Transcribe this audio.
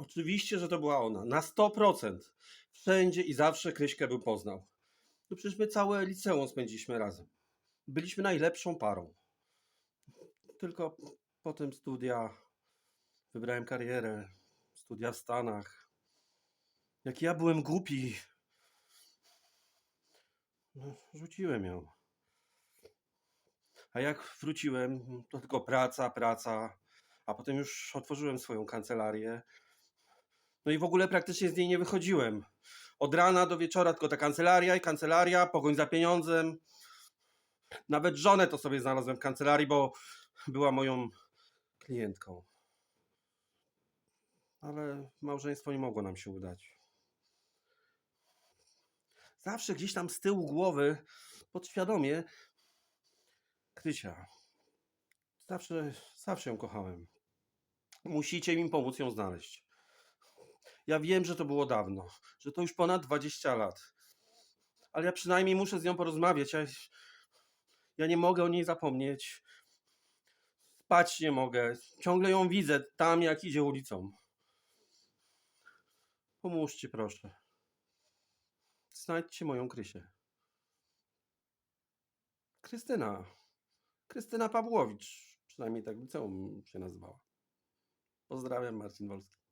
Oczywiście, że to była ona. Na 100%. Wszędzie i zawsze Kryśkę był poznał. No przecież my całe liceum spędziliśmy razem. Byliśmy najlepszą parą. Tylko potem studia. Wybrałem karierę. Studia w Stanach. Jak ja byłem głupi. No, rzuciłem ją. A jak wróciłem, to tylko praca, praca. A potem już otworzyłem swoją kancelarię. No i w ogóle praktycznie z niej nie wychodziłem. Od rana do wieczora tylko ta kancelaria i kancelaria, pogoń za pieniądzem. Nawet żonę to sobie znalazłem w kancelarii, bo była moją klientką. Ale małżeństwo nie mogło nam się udać. Zawsze gdzieś tam z tyłu głowy, podświadomie, Krysia. Zawsze, zawsze ją kochałem. Musicie mi pomóc ją znaleźć. Ja wiem, że to było dawno, że to już ponad 20 lat. Ale ja przynajmniej muszę z nią porozmawiać. Ja, ja nie mogę o niej zapomnieć. Spać nie mogę. Ciągle ją widzę tam, jak idzie ulicą. Pomóżcie, proszę. Znajdźcie moją Krysię. Krystyna. Krystyna Pawłowicz. Przynajmniej tak liceum się nazywała. Pozdrawiam, Marcin Wolski.